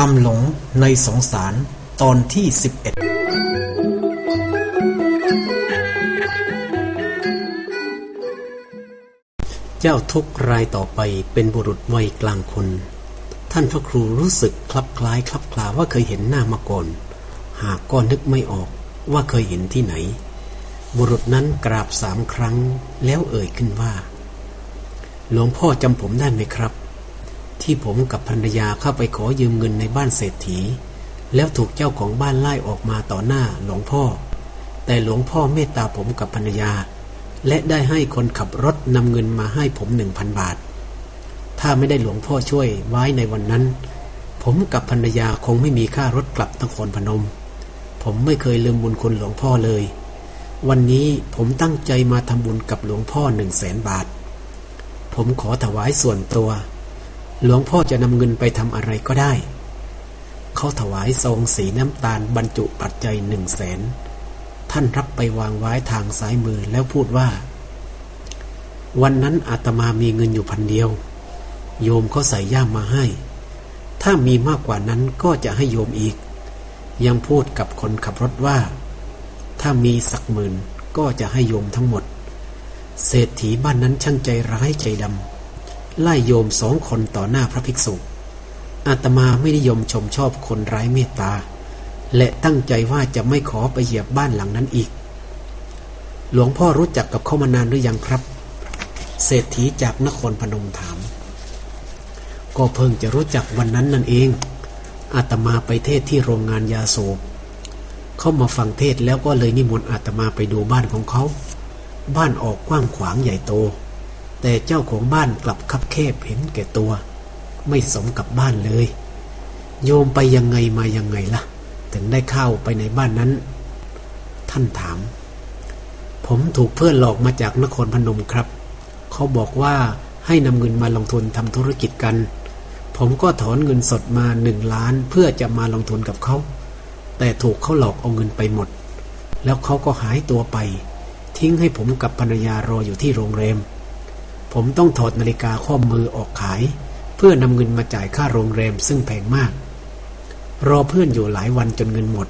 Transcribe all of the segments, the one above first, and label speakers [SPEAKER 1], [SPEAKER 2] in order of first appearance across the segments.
[SPEAKER 1] ความหลงในสงสารตอนที่ 11 เจ้าทุกรายต่อไปเป็นบุรุษวัยกลางคน ท่านพระครูรู้สึกคลับคล้ายคลับคลาว่าเคยเห็นหน้ามาก่อน หากก็นึกไม่ออกว่าเคยเห็นที่ไหน บุรุษนั้นกราบสามครั้งแล้วเอ่ยขึ้นว่า หลวงพ่อจำผมได้ไหมครับ ที่ผมกับภรรยาเข้าไปขอยืมเงินในบ้านเศรษฐี แล้วถูกเจ้าของบ้านไล่ออกมาต่อหน้าหลวงพ่อ แต่หลวงพ่อเมตตาผมกับภรรยา และได้ให้คนขับรถนำเงินมาให้ผมหนึ่งพันบาท ถ้าไม่ได้หลวงพ่อช่วยไว้ในวันนั้น ผมกับภรรยาคงไม่มีค่ารถกลับนครพนม ผมไม่เคยลืมบุญคุณหลวงพ่อเลย วันนี้ผมตั้งใจมาทำบุญกับหลวงพ่อหนึ่งแสนบาท ผมขอถวายส่วนตัว หลวงพ่อจะนำเงินไปทำอะไรก็ได้ เขาถวายซองสีน้ำตาลบรรจุปัจจัยหนึ่งแสน ท่านรับไปวางไว้ทางซ้ายมือแล้วพูดว่า วันนั้นอาตมามีเงินอยู่พันเดียว โยมเขาใส่ย่ามมาให้ ถ้ามีมากกว่านั้นก็จะให้โยมอีก ยังพูดกับคนขับรถว่า ถ้ามีสักหมื่นก็จะให้โยมทั้งหมด เศรษฐีบ้านนั้นช่างใจร้ายใจดำ ไล่โยมสองคนต่อหน้าพระภิกษุ อาตมาไม่นิยมชมชอบคนร้ายเมตตา และตั้งใจว่าจะไม่ขอไปเหยียบบ้านหลังนั้นอีก หลวงพ่อรู้จักกับเขามานานหรือยังครับ เศรษฐีจากนครพนมถาม ก็เพิ่งจะรู้จักวันนั้นนั่นเอง อาตมาไปเทศที่โรงงานยาโศกเขามาฟังเทศแล้วก็เลยนิมนต์อาตมาไปดูบ้านของเขา บ้านออกกว้างขวางใหญ่โต แต่เจ้าของบ้านกลับคับแคบเห็นแก่ตัว ไม่สมกับบ้านเลย โยมไปยังไงมายังไงล่ะ ถึงได้เข้าไปในบ้านนั้น ท่านถาม ผมถูกเพื่อนหลอกมาจากนครพนมครับ เขาบอกว่าให้นำเงินมาลงทุนทำธุรกิจกัน ผมก็ถอนเงินสดมาหนึ่งล้านเพื่อจะมาลงทุนกับเขา แต่ถูกเขาหลอกเอาเงินไปหมด แล้วเขาก็หายตัวไป ทิ้งให้ผมกับภรรยารออยู่ที่โรงแรม ผมต้องถอดนาฬิกาข้อมือออกขาย เพื่อนำเงินมาจ่ายค่าโรงแรมซึ่งแพงมาก รอเพื่อนอยู่หลายวันจนเงินหมด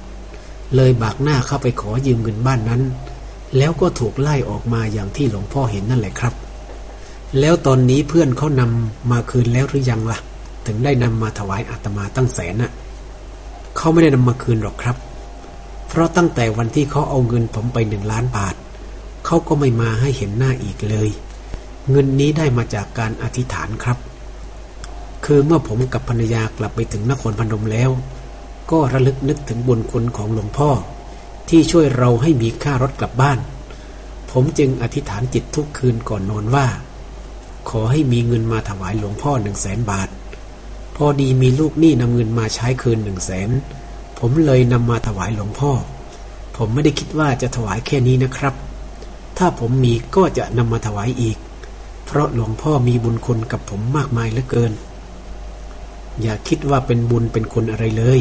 [SPEAKER 1] เลยบากหน้าเข้าไปขอยืมเงินบ้านนั้น แล้วก็ถูกไล่ออกมาอย่างที่หลวงพ่อเห็นนั่นแหละครับ แล้วตอนนี้เพื่อนเขานำมาคืนแล้วหรือยังละ่ะ ถึงได้นำมาถวายอาตมาตั้งแสนน่ะเขาไม่ได้นำมาคืนหรอกครับ เพราะตั้งแต่วันที่เขาเอาเงินผมไปหนึ่งล้านบาทเขาก็ไม่มาให้เห็นหน้าอีกเลย เงินนี้ได้มาจากการอธิษฐานครับ คือเมื่อผมกับภรรยากลับไปถึงนครพนมแล้ว ก็ระลึกนึกถึงบุญคุณของหลวงพ่อ ที่ช่วยเราให้มีค่ารถกลับบ้าน ผมจึงอธิษฐานจิตทุกคืนก่อนนอนว่า ขอให้มีเงินมาถวายหลวงพ่อหนึ่งแสนบาท พอดีมีลูกหนี้นำเงินมาใช้คืนหนึ่งแสนผมเลยนำมาถวายหลวงพ่อ ผมไม่ได้คิดว่าจะถวายแค่นี้นะครับ ถ้าผมมีก็จะนำมาถวายอีก เพราะหลวงพ่อมีบุญคุณกับผมมากมายเหลือเกิน อย่าคิดว่าเป็นบุญเป็นคุณอะไรเลย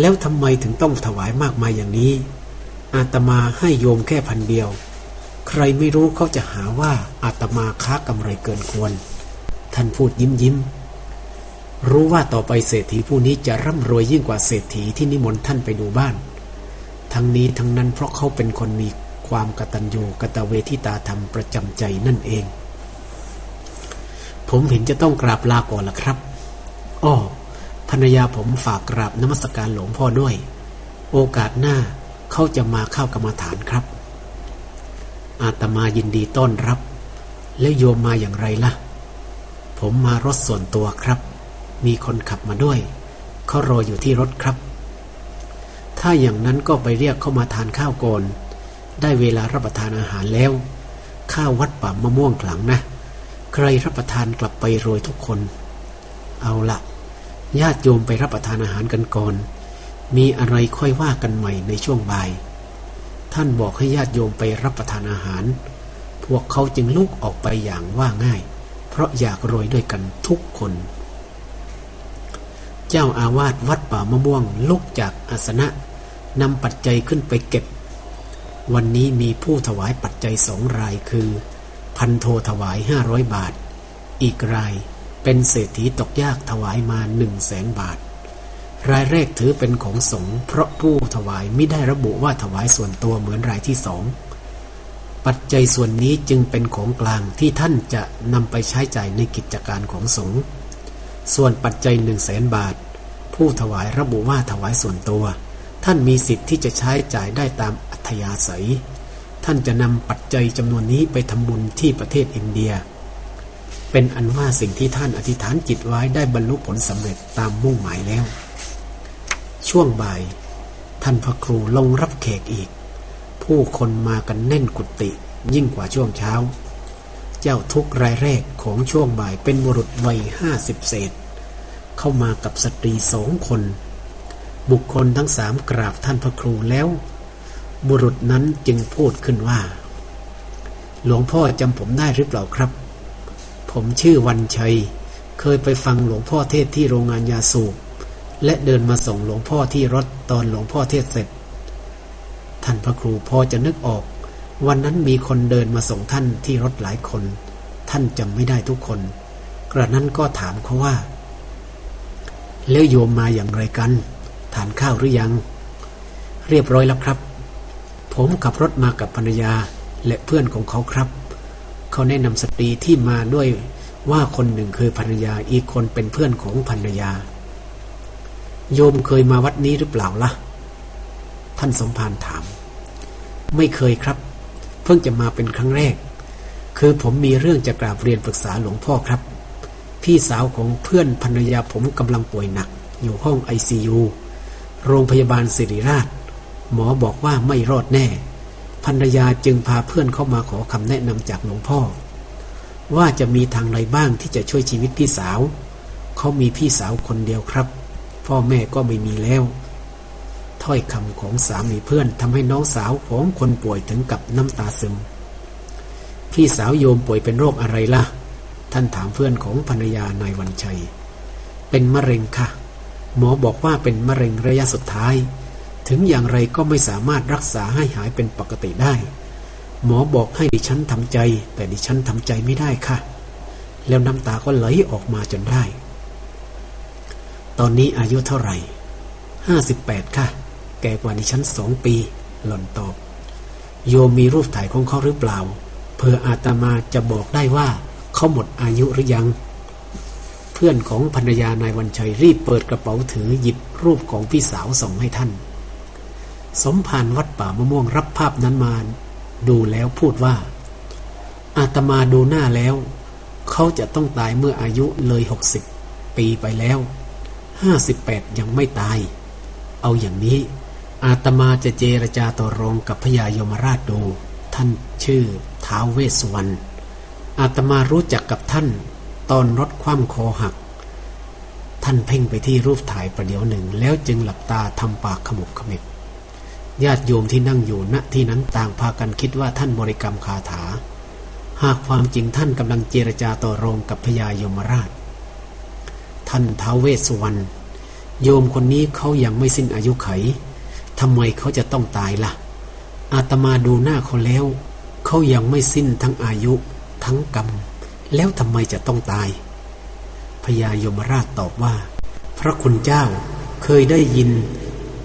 [SPEAKER 1] แล้วทำไมถึงต้องถวายมากมายอย่างนี้ อาตมาให้โยมแค่พันเดียว ใครไม่รู้เขาจะหาว่าอาตมาค้ากำไรเกินควร ท่านพูดยิ้มยิ้มรู้ว่าต่อไปเศรษฐีผู้นี้จะร่ำรวยยิ่งกว่าเศรษฐีที่นิมนต์ท่านไปดูบ้าน ทั้งนี้ทั้งนั้นเพราะเขาเป็นคนมีความกตัญญูกตเวทิตาธรรมประจำใจนั่นเอง ผมเห็นจะต้องกราบลาก่อนละครับอ้อภรรยาผมฝากกราบนมัสการหลวงพ่อด้วย โอกาสหน้าเขาจะมาเข้ากรรมาฐานครับ อาตมายินดีต้อนรับ แล้วโยมมาอย่างไรล่ะ ผมมารถส่วนตัวครับ มีคนขับมาด้วย เขารออยู่ที่รถครับ ถ้าอย่างนั้นก็ไปเรียกเขามาทานข้าวก่อน ได้เวลารับประทานอาหารแล้ว ข้าววัดป่ามะม่วงขลังนะ ใครรับประทานกลับไปโรยทุกคน เอาละญาติโยมไปรับประทานอาหารกันก่อน มีอะไรค่อยว่ากันใหม่ในช่วงบ่าย ท่านบอกให้ญาติโยมไปรับประทานอาหาร พวกเขาจึงลุกออกไปอย่างว่าง่าย เพราะอยากโรยด้วยกันทุกคน เจ้าอาวาสวัดป่ามะม่วงลุกจากอาสนะนำปัจจัยขึ้นไปเก็บ วันนี้มีผู้ถวายปัจจัยสองรายคือ พันโทถวายห้าร้อยบาท อีกรายเป็นเศรษฐีตกยากถวายมาหนึ่งแสนบาท รายแรกถือเป็นของสงฆ์เพราะผู้ถวายไม่ได้ระบุว่าถวายส่วนตัวเหมือนรายที่สองปัจจัยส่วนนี้จึงเป็นของกลางที่ท่านจะนำไปใช้จ่ายในกิจการของสงฆ์ส่วนปัจจัยหนึ่งแสนบาท ผู้ถวายระบุว่าถวายส่วนตัว ท่านมีสิทธิ์ที่จะใช้จ่ายได้ตามอัธยาศัย ท่านจะนำปัจจัยจำนวนนี้ไปทำบุญที่ประเทศอินเดีย เป็นอันว่าสิ่งที่ท่านอธิษฐานจิตไว้ได้บรรลุผลสำเร็จตามมุ่งหมายแล้ว ช่วงบ่าย ท่านพระครูลงรับแขกอีก ผู้คนมากันแน่นกุฏิยิ่งกว่าช่วงเช้า เจ้าทุกรายแรกของช่วงบ่ายเป็นบุรุษวัยห้าสิบเศษ เข้ามากับสตรีสองคน บุคคลทั้งสามกราบท่านพระครูแล้ว บุรุษนั้นจึงพูดขึ้นว่า หลวงพ่อจำผมได้หรือเปล่าครับ ผมชื่อวันชัย เคยไปฟังหลวงพ่อเทศที่โรงงานยาสูบ และเดินมาส่งหลวงพ่อที่รถตอนหลวงพ่อเทศเสร็จ ท่านพระครูพอจะนึกออก วันนั้นมีคนเดินมาส่งท่านที่รถหลายคน ท่านจำไม่ได้ทุกคน กระนั้นก็ถามเขาว่า แล้วโยมมาอย่างไรกัน ทานข้าวหรือยัง เรียบร้อยแล้วครับ ผมขับรถมากับภรรยาและเพื่อนของเขาครับ เขาแนะนำสตรีที่มาด้วยว่าคนหนึ่งคือภรรยาอีกคนเป็นเพื่อนของภรรยา โยมเคยมาวัดนี้หรือเปล่าละ่ะ ท่านสมภารถาม ไม่เคยครับ เพิ่งจะมาเป็นครั้งแรก คือผมมีเรื่องจะกราบเรียนปรึกษาหลวงพ่อครับ พี่สาวของเพื่อนภรรยาผมกำลังป่วยหนัก อยู่ห้องไอซียูโรงพยาบาลศิริราช หมอบอกว่าไม่รอดแน่ภรรยาจึงพาเพื่อนเข้ามาขอคำแนะนำจากหลวงพ่อ ว่าจะมีทางใดบ้างที่จะช่วยชีวิตพี่สาว เขามีพี่สาวคนเดียวครับ พ่อแม่ก็ไม่มีแล้ว ถ้อยคำของสามีเพื่อนทำให้น้องสาวของคนป่วยถึงกับน้ำตาซึม พี่สาวโยมป่วยเป็นโรคอะไรล่ะ ท่านถามเพื่อนของภรรยานายวันชัย เป็นมะเร็งค่ะ หมอบอกว่าเป็นมะเร็งระยะสุดท้าย ถึงอย่างไรก็ไม่สามารถรักษาให้หายเป็นปกติได้ หมอบอกให้ดิฉันทำใจ แต่ดิฉันทำใจไม่ได้ค่ะ แล้วน้ำตาก็ไหลออกมาจนได้ ตอนนี้อายุเท่าไหร่ห้าสิบแปดค่ะ แก่กว่าดิฉันสองปี หล่อนตอบ โยมมีรูปถ่ายของเขาหรือเปล่าเพื่ออาตมาจะบอกได้ว่าเขาหมดอายุหรือยัง เพื่อนของภรรยานายวันชัยรีบเปิดกระเป๋าถือหยิบรูปของพี่สาวส่งให้ท่าน สมภารวัดป่ามะม่วงรับภาพนั้นมาดูแล้วพูดว่า อาตมาดูหน้าแล้ว เขาจะต้องตายเมื่ออายุเลยหกสิบปีไปแล้วห้าสิบแปดยังไม่ตาย เอาอย่างนี้ อาตมาจะเจรจาต่อรองกับพญายมราชดู ท่านชื่อท้าวเวสวรรณอาตมารู้จักกับท่าน ตอนรถคว่ำคอหัก ท่านเพ่งไปที่รูปถ่ายประเดี๋ยวหนึ่ง แล้วจึงหลับตาทำปากขมุบขมิบ ญาติโยมที่นั่งอยู่ณที่นั้นต่างพากันคิดว่าท่านบริกรรมคาถา หากความจริงท่านกำลังเจรจาต่อรองกับพญายมราช ท่านท้าวเวสสุวรรณโยมคนนี้เขายังไม่สิ้นอายุไขทำไมเขาจะต้องตายละ่ะ อาตมาดูหน้าเขาแล้ว เขายังไม่สิ้นทั้งอายุ ทั้งกรรม แล้วทำไมจะต้องตาย พญายมราชตอบว่า พระคุณเจ้าเคยได้ยิน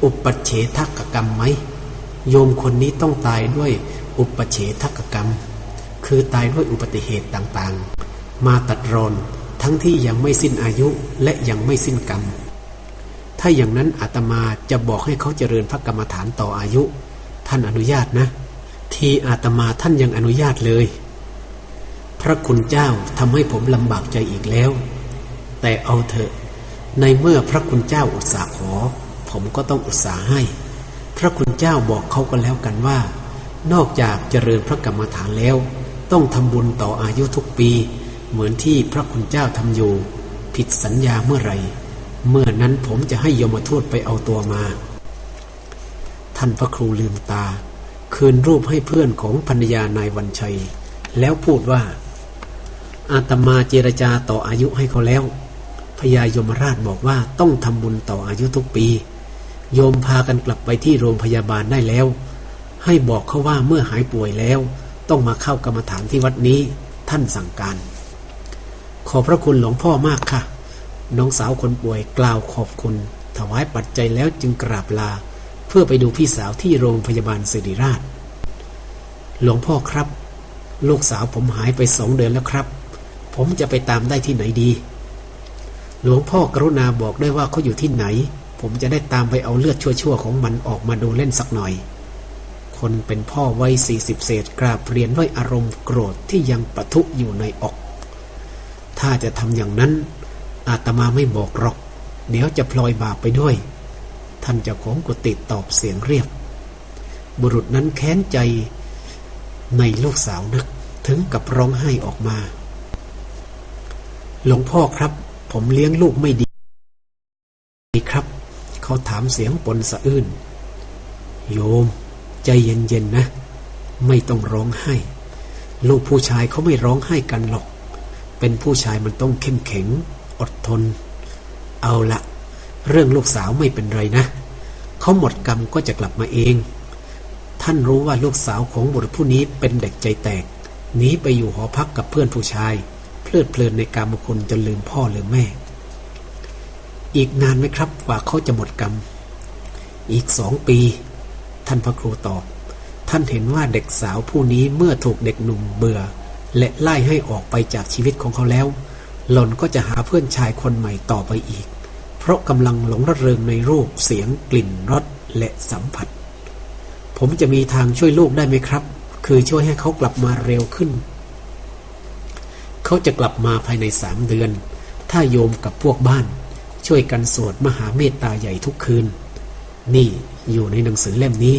[SPEAKER 1] อุปเฉทกกรรมไหม โยมคนนี้ต้องตายด้วยอุปเฉทกกรรม คือตายด้วยอุบัติเหตุต่างๆ มาตัดรอนทั้งที่ยังไม่สิ้นอายุและยังไม่สิ้นกรรม ถ้าอย่างนั้นอาตมาจะบอกให้เขาเจริญพระกรรมฐานต่ออายุ ท่านอนุญาตนะ ทีอาตมาท่านยังอนุญาตเลย พระคุณเจ้าทำให้ผมลำบากใจอีกแล้ว แต่เอาเถอะ ในเมื่อพระคุณเจ้าอุตส่าห์ขอ ผมก็ต้องอุตส่าห์ให้ พระคุณเจ้าบอกเขาก็แล้วกันว่า นอกจากเจริญพระกรรมฐานแล้ว ต้องทำบุญต่ออายุทุกปี เหมือนที่พระคุณเจ้าทำอยู่ ผิดสัญญาเมื่อไรเมื่อนั้นผมจะให้ยมทูตไปเอาตัวมา ท่านพระครูลืมตา คืนรูปให้เพื่อนของภรรยานายวันชัย แล้วพูดว่า อาตมาเจรจาต่ออายุให้เขาแล้วพญายมราชบอกว่าต้องทำบุญต่ออายุทุกปี โยมพากันกลับไปที่โรงพยาบาลได้แล้ว ให้บอกเขาว่าเมื่อหายป่วยแล้ว ต้องมาเข้ากรรมฐานที่วัดนี้ ท่านสั่งการ ขอพระคุณหลวงพ่อมากค่ะ น้องสาวคนป่วยกล่าวขอบคุณ ถวายปัจจัยแล้วจึงกราบลา เพื่อไปดูพี่สาวที่โรงพยาบาลสิริราช หลวงพ่อครับ ลูกสาวผมหายไปสองเดือนแล้วครับ ผมจะไปตามได้ที่ไหนดี หลวงพ่อกรุณาบอกได้ว่าเขาอยู่ที่ไหน ผมจะได้ตามไปเอาเลือดชั่วๆของมันออกมาดูเล่นสักหน่อย คนเป็นพ่อวัยสี่สิบเศษกราบเรียนด้วยอารมณ์โกรธที่ยังปะทุอยู่ในอก ถ้าจะทำอย่างนั้น อาตมาไม่บอกหรอก เดี๋ยวจะพลอยบาปไปด้วย ท่านเจ้าของกุฏิตอบเสียงเรียบ บุรุษนั้นแค้นใจในลูกสาวนักถึงกับร้องไห้ออกมา หลวงพ่อครับ ผมเลี้ยงลูกไม่ดีครับ เขาถามเสียงปนสะอื้น โยม ใจเย็นๆนะ ไม่ต้องร้องไห้ ลูกผู้ชายเขาไม่ร้องไห้กันหรอก เป็นผู้ชายมันต้องเข้มแข็ง อดทน เอาละเรื่องลูกสาวไม่เป็นไรนะ เขาหมดกรรมก็จะกลับมาเอง ท่านรู้ว่าลูกสาวของบุรุษผู้นี้เป็นเด็กใจแตก หนีไปอยู่หอพักกับเพื่อนผู้ชาย เพลิดเพลินในการมคุณจนลืมพ่อลืมแม่ อีกนานไหมครับกว่าเขาจะหมดกรรม อีกสองปี ท่านพระครูตอบ ท่านเห็นว่าเด็กสาวผู้นี้เมื่อถูกเด็กหนุ่มเบื่อ และไล่ให้ออกไปจากชีวิตของเขาแล้ว หล่อนก็จะหาเพื่อนชายคนใหม่ต่อไปอีก เพราะกำลังหลงระเริงในรูปเสียงกลิ่นรสและสัมผัส ผมจะมีทางช่วยลูกได้ไหมครับ คือช่วยให้เขากลับมาเร็วขึ้น เขาจะกลับมาภายในสามเดือน ถ้าโยมกับพวกบ้าน ช่วยกันสวดมหาเมตตาใหญ่ทุกคืน นี่อยู่ในหนังสือเล่มนี้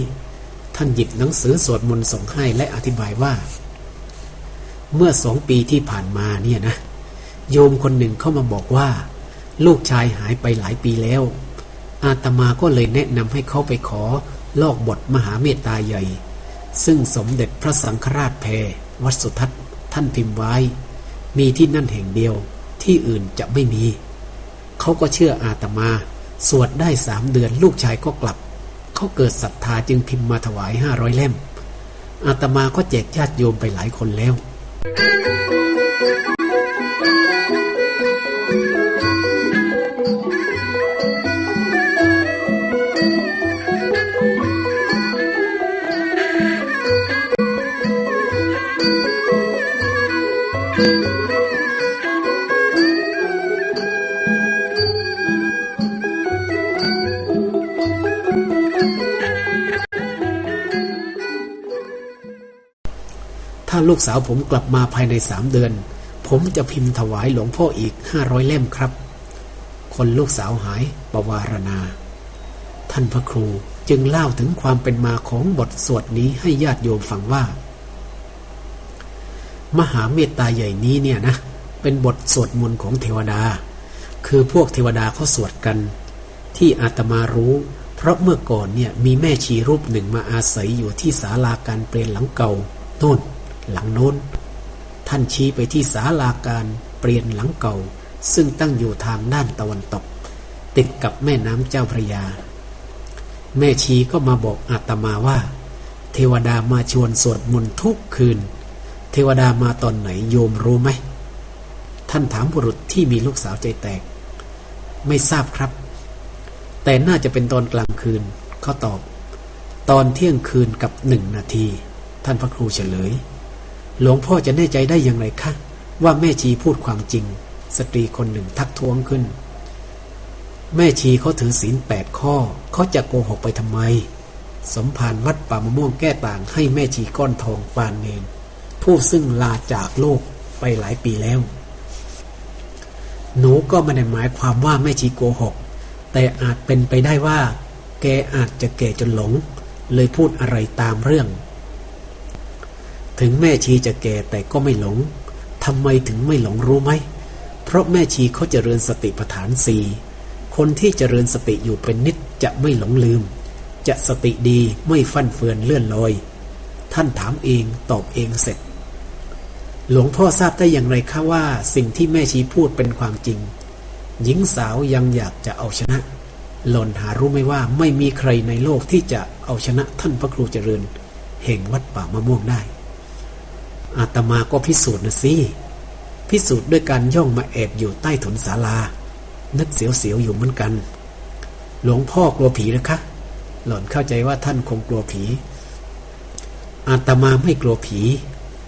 [SPEAKER 1] ท่านหยิบหนังสือสวดมนต์ส่งให้และอธิบายว่า เมื่อสองปีที่ผ่านมาเนี่ยนะ โยมคนหนึ่งเข้ามาบอกว่า ลูกชายหายไปหลายปีแล้ว อาตมาก็เลยแนะนำให้เขาไปขอลอกบทมหาเมตตาใหญ่ ซึ่งสมเด็จพระสังฆราชแพรวัดสุทัศน์ท่านพิมพ์ไว้ มีที่นั่นแห่งเดียวที่อื่นจะไม่มี เขาก็เชื่ออาตมา สวดได้สามเดือนลูกชายก็กลับ เขาเกิดศรัทธาจึงพิมพ์มาถวายห้าร้อยเล่ม อาตมาก็แจกญาติโยมไปหลายคนแล้วาลูกสาวผมกลับมาภายในสามเดือน ผมจะพิมพ์ถวายหลวงพ่ออีกห้าร้อยเล่มครับ คนลูกสาวหายปวารณา ท่านพระครูจึงเล่าถึงความเป็นมาของบทสวดนี้ให้ญาติโยมฟังว่า มหาเมตตาใหญ่นี้เนี่ยนะ เป็นบทสวดมนต์ของเทวดา คือพวกเทวดาเขาสวดกัน ที่อาตมารู้ เพราะเมื่อก่อนเนี่ยมีแม่ชีรูปหนึ่งมาอาศัยอยู่ที่ศาลาการเปลี่ยนหลังเก่าโน่น หลังโน้น ท่านชี้ไปที่ศาลาการเปลี่ยนหลังเก่า ซึ่งตั้งอยู่ทางด้านตะวันตก ติดกับแม่น้ำเจ้าพระยา แม่ชีก็มาบอกอาตมาว่า เทวดามาชวนสวดมนต์ทุกคืน เทวดามาตอนไหนโยมรู้ไหม ท่านถามบุรุษที่มีลูกสาวใจแตก ไม่ทราบครับ แต่น่าจะเป็นตอนกลางคืนเขาตอบ ตอนเที่ยงคืนกับหนึ่งนาที ท่านพระครูเฉลย หลวงพ่อจะแน่ใจได้อย่างไรคะว่าแม่ชีพูดความจริง สตรีคนหนึ่งทักท้วงขึ้น แม่ชีเขาถือศีลแปดข้อเขาจะโกหกไปทำไม สมภารวัดป่ามะม่วงแก้ต่างให้แม่ชีก้อนทองปานเนนผู้ซึ่งลาจากโลกไปหลายปีแล้ว หนูก็ไม่ได้หมายความว่าแม่ชีโกหก แต่อาจเป็นไปได้ว่า แกอาจจะแก่จนหลง เลยพูดอะไรตามเรื่อง ถึงแม่ชีจะแก่แต่ก็ไม่หลงทำไมถึงไม่หลงรู้ไหม เพราะแม่ชีเขาเจริญสติปัฏฐานสี่คนที่เจริญสติอยู่เป็นนิดจะไม่หลงลืม จะสติดีไม่ฟั่นเฟือนเลื่อนลอยท่านถามเองตอบเองเสร็จ หลวงพ่อทราบได้อย่างไรคะว่าสิ่งที่แม่ชีพูดเป็นความจริง หญิงสาวยังอยากจะเอาชนะ หล่นหารู้ไหมว่าไม่มีใครในโลกที่จะเอาชนะท่านพระครูเจริญ แห่งวัดป่ามะม่วงได้ อาตมาก็พิสูจน์นะสิพิสูจน์ด้วยการย่องมาแอบอยู่ใต้ถุนศาลา นึกเสียวๆอยู่เหมือนกัน หลวงพ่อกลัวผีนะคะ หล่อนเข้าใจว่าท่านคงกลัวผี อาตมาไม่กลัวผี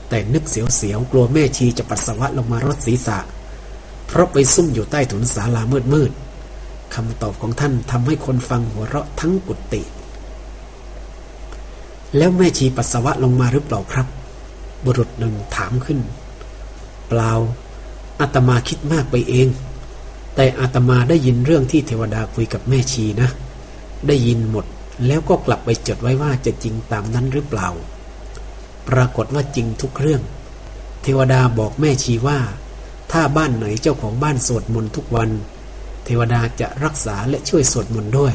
[SPEAKER 1] แต่นึกเสียวๆกลัวแม่ชีจะปัสสาวะลงมารถศีรษะ เพราะไปซุ่มอยู่ใต้ถุนศาลามืดๆคำตอบของท่านทำให้คนฟังหัวเราะทั้งกุฏิแล้วแม่ชีปัสสาวะลงมาหรือเปล่าครับ บุรุษหนึ่งถามขึ้น เปล่าอาตมาคิดมากไปเอง แต่อาตมาได้ยินเรื่องที่เทวดาคุยกับแม่ชีนะ ได้ยินหมดแล้วก็กลับไปจดไว้ว่าจะจริงตามนั้นหรือเปล่า ปรากฏว่าจริงทุกเรื่อง เทวดาบอกแม่ชีว่า ถ้าบ้านไหนเจ้าของบ้านสวดมนต์ทุกวัน เทวดาจะรักษาและช่วยสวดมนต์ด้วย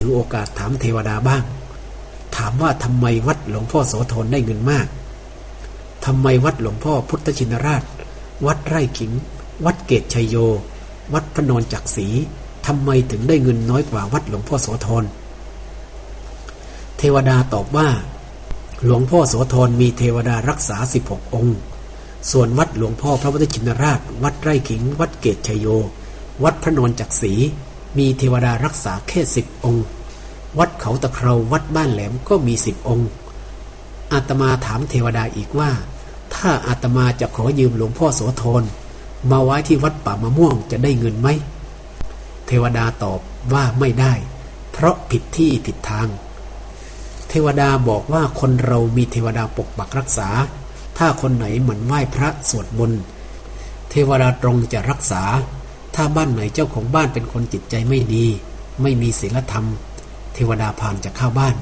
[SPEAKER 1] ถือโอกาสถามเทวดาบ้าง ถามว่าทำไมวัดหลวงพ่อโสธรได้เงินมากทำไมวัดหลวงพ่อพุทธชินราช วัดไร่ขิง วัดเกตชัยโย วัดพระนอนจักรีทำไมถึงได้เงินน้อยกว่าวัดหลวงพ่อโสธร เทวดาตอบว่า หลวงพ่อโสธรมีเทวดารักษาสิบหกองค์ ส่วนวัดหลวงพ่อพระพุทธชินราช วัดไร่ขิง วัดเกตชัยโย วัดพระนอนจักรีมีเทวดารักษาแค่สิบองค์ วัดเขาตะเคราวัดบ้านแหลมก็มีสิบองค์ อาตมาถามเทวดาอีกว่า ถ้าอาตมาจะขอยืมหลวงพ่อโสธรมาไว้ที่วัดป่ามะม่วงจะได้เงินไหม เทวดาตอบว่าไม่ได้ เพราะผิดที่ผิดทาง เทวดาบอกว่าคนเรามีเทวดาปกปักรักษา ถ้าคนไหนเหมือนไหว้พระสวดมนต์เทวดาตรงจะรักษา ถ้าบ้านไหนเจ้าของบ้านเป็นคนจิตใจไม่ดี ไม่มีศีลธรรม เทวดาผ่านจะเข้าบ้าน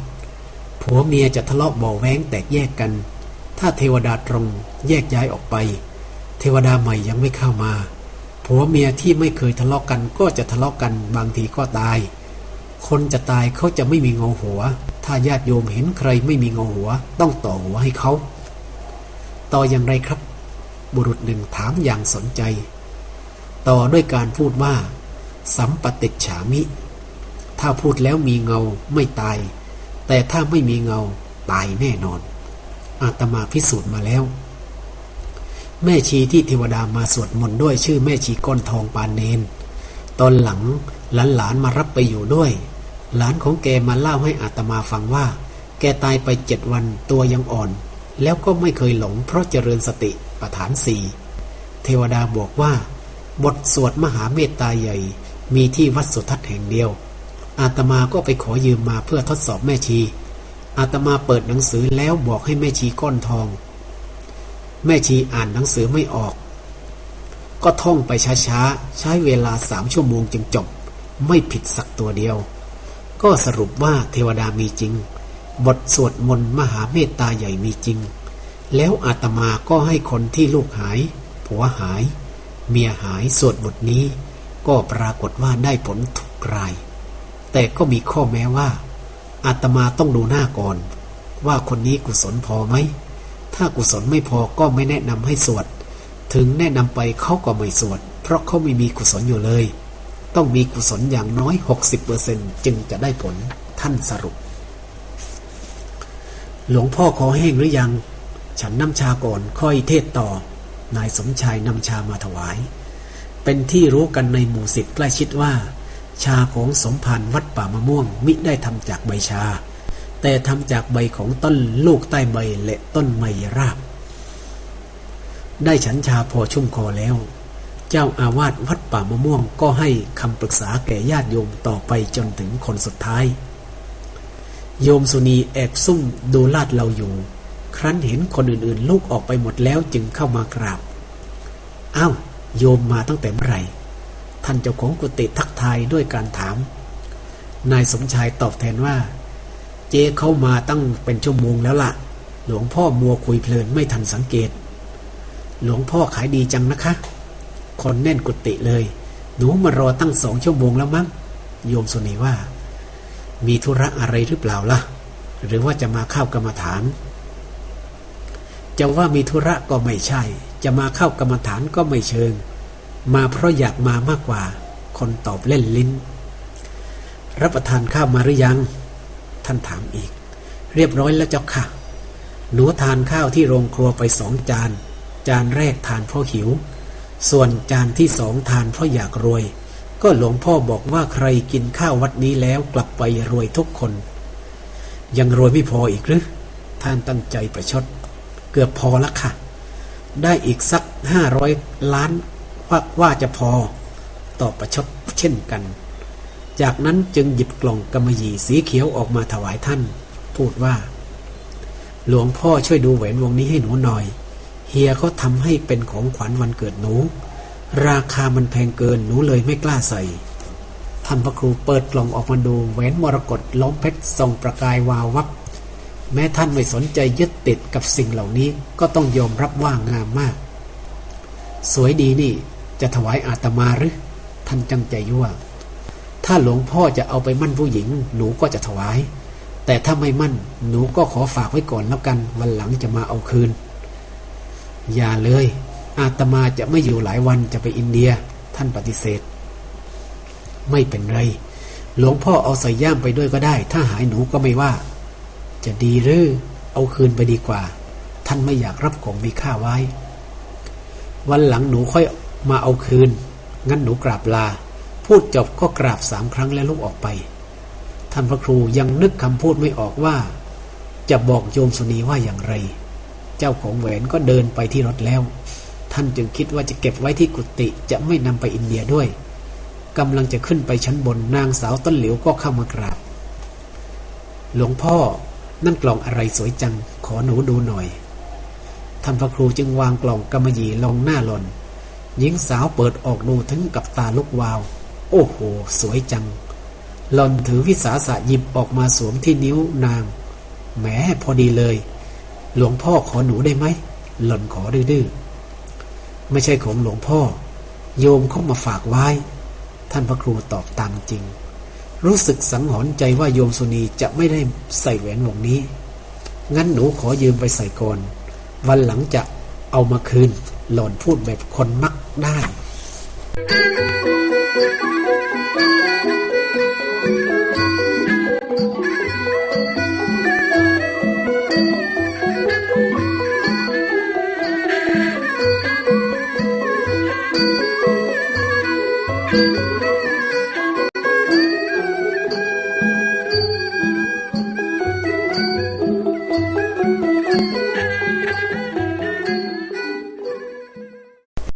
[SPEAKER 1] ผัวเมียจะทะเลาะเบาแว้งแตกแยกกัน ถ้าเทวดาตรงแยกย้ายออกไป เทวดาใหม่ยังไม่เข้ามา ผัวเมียที่ไม่เคยทะเลาะกันก็จะทะเลาะกันบางทีก็ตาย คนจะตายเขาจะไม่มีเงาหัว ถ้าญาติโยมเห็นใครไม่มีเงาหัว ต้องต่อหัวให้เขา ต่ออย่างไรครับ บุรุษหนึ่งถามอย่างสนใจ ต่อด้วยการพูดว่า สัมปติฉามิ ถ้าพูดแล้วมีเงาไม่ตาย แต่ถ้าไม่มีเงาตายแน่นอน อาตมาพิสูจน์มาแล้ว แม่ชีที่เทวดามาสวดมนต์ด้วยชื่อแม่ชีก้อนทองปานเนน ตอนหลังหลานหลานมารับไปอยู่ด้วย หลานของแกมาเล่าให้อาตมาฟังว่า แกตายไปเจ็ดวันตัวยังอ่อน แล้วก็ไม่เคยหลงเพราะเจริญสติประฐานสี่เทวดาบอกว่า บทสวดมหาเมตตาใหญ่มีที่วัดสุทัศน์แห่งเดียว อาตมาก็ไปขอยืมมาเพื่อทดสอบแม่ชี อาตมาเปิดหนังสือแล้วบอกให้แม่ชีก้อนทอง แม่ชีอ่านหนังสือไม่ออก ก็ท่องไปช้าๆ ใช้เวลาสามชั่วโมงจึงจบ ไม่ผิดสักตัวเดียว ก็สรุปว่าเทวดามีจริง บทสวดมนต์มหาเมตตาใหญ่มีจริง แล้วอาตมาก็ให้คนที่ลูกหาย ผัวหาย เมียหายสวดบทนี้ ก็ปรากฏว่าได้ผลทุกราย แต่ก็มีข้อแม้ว่า อาตมาต้องดูหน้าก่อน ว่าคนนี้กุศลพอไหม ถ้ากุศลไม่พอก็ไม่แนะนำให้สวด ถึงแนะนำไปเขาก็ไม่สวด เพราะเขาไม่มีกุศลอยู่เลย ต้องมีกุศลอย่างน้อย 60%จึงจะได้ผลท่านสรุป หลวงพ่อขอแห้งหรือยัง ฉันน้ำชาก่อนค่อยเทศต่อ นายสมชายนำชามาถวาย เป็นที่รู้กันในหมู่สิทธิ์ใกล้ชิดว่า ชาของสมภารวัดป่ามะม่วงมิได้ทำจากใบชา แต่ทำจากใบของต้นลูกใต้ใบและต้นไมรากได้ฉันชาพอชุ่มคอแล้ว เจ้าอาวาสวัดป่ามะม่วงก็ให้คำปรึกษาแก่ญาติโยมต่อไปจนถึงคนสุดท้าย โยมสุนีแอบซุ่มดูลาดเราอยู่ ครั้นเห็นคนอื่นๆลูกออกไปหมดแล้วจึงเข้ามากราบ อ้าว โยมมาตั้งแต่เมื่อไหร่ ท่านเจ้าของกุฏิทักทายด้วยการถาม นายสมชายตอบแทนว่า เจเข้ามาตั้งเป็นชั่วโมงแล้วละ่ะ หลวงพ่อมัวคุยเพลินไม่ทันสังเกต หลวงพ่อขายดีจังนะคะ คนแน่นกุฏิเลย หนูมารอตั้งสองชั่วโมงแล้วมั้ง โยมสุนีว่า มีธุระอะไรหรือเปล่าล่ะ หรือว่าจะมาเข้ากรรมฐาน จะว่ามีธุระก็ไม่ใช่ จะมาเข้ากรรมฐานก็ไม่เชิง มาเพราะอยากมามากกว่า คนตอบเล่นลิ้น รับประทานข้าวมาหรือยัง ท่านถามอีก เรียบร้อยแล้วเจ้าค่ะ หนูทานข้าวที่โรงครัวไปสองจาน จานแรกทานเพราะหิว ส่วนจานที่สองทานเพราะอยากรวย ก็หลวงพ่อบอกว่าใครกินข้าววัดนี้แล้วกลับไปรวยทุกคน ยังรวยไม่พออีกหรือท่านตั้งใจประชด เกือบพอแล้วค่ะ ได้อีกสักห้าร้อยล้าน ว่าว่าจะพอตอบประชดเช่นกัน จากนั้นจึงหยิบกล่องกำมะหยี่สีเขียวออกมาถวายท่าน พูดว่า หลวงพ่อช่วยดูแหวนวงนี้ให้หนูหน่อย เฮียเขาทำให้เป็นของขวัญวันเกิดหนู ราคามันแพงเกินหนูเลยไม่กล้าใส่ท่านพระครูเปิดกล่องออกมาดูแหวนมรกตล้อมเพชรส่องประกายวาววับแม้ท่านไม่สนใจยึดติดกับสิ่งเหล่านี้ก็ต้องยอมรับว่างามมาก สวยดีนี่ จะถวายอาตมาหรือท่านจังใจยั่วถ้าหลวงพ่อจะเอาไปมั่นผู้หญิง หนูก็จะถวาย แต่ถ้าไม่มั่น หนูก็ขอฝากไว้ก่อนแล้วกัน วันหลังจะมาเอาคืน อย่าเลย อาตมาจะไม่อยู่หลายวันจะไปอินเดีย ท่านปฏิเสธ ไม่เป็นไร หลวงพ่อเอาใส่ย่ามไปด้วยก็ได้ ถ้าหายหนูก็ไม่ว่า จะดีหรือเอาคืนไปดีกว่า ท่านไม่อยากรับของมีค่าไว้ วันหลังหนูค่อย มาเอาคืน งั้นหนูกราบลา พูดจบก็กราบสามครั้งแล้วลุกออกไป ท่านพระครูยังนึกคำพูดไม่ออกว่า จะบอกโยมสุนีว่าอย่างไร เจ้าของแหวนก็เดินไปที่รถแล้ว ท่านจึงคิดว่าจะเก็บไว้ที่กุฏิจะไม่นำไปอินเดียด้วยกำลังจะขึ้นไปชั้นบนนางสาวต้นเหลียวก็เข้ามากราบ หลวงพ่อนั่นกล่องอะไรสวยจัง ขอหนูดูหน่อยท่านพระครูจึงวางกล่องกำมะหยี่ลงหน้าหลอน หญิงสาวเปิดออกดูถึงกับตาลุกวาว โอ้โห สวยจัง หลอนถือวิสาสะหยิบออกมาสวมที่นิ้วนาง แหมพอดีเลย หลวงพ่อขอหนูได้ไหม หล่อนขอดื้อไม่ใช่ของหลวงพ่อ โยมเข้ามาฝากไว้ ท่านพระครูตอบตามจริง รู้สึกสังหรณ์ใจว่าโยมสุนีจะไม่ได้ใส่แหวนวงนี้ งั้นหนูขอยืมไปใส่ก่อน วันหลังจะเอามาคืน หล่อนพูดแบบคนมัก ได้
[SPEAKER 2] Thank you.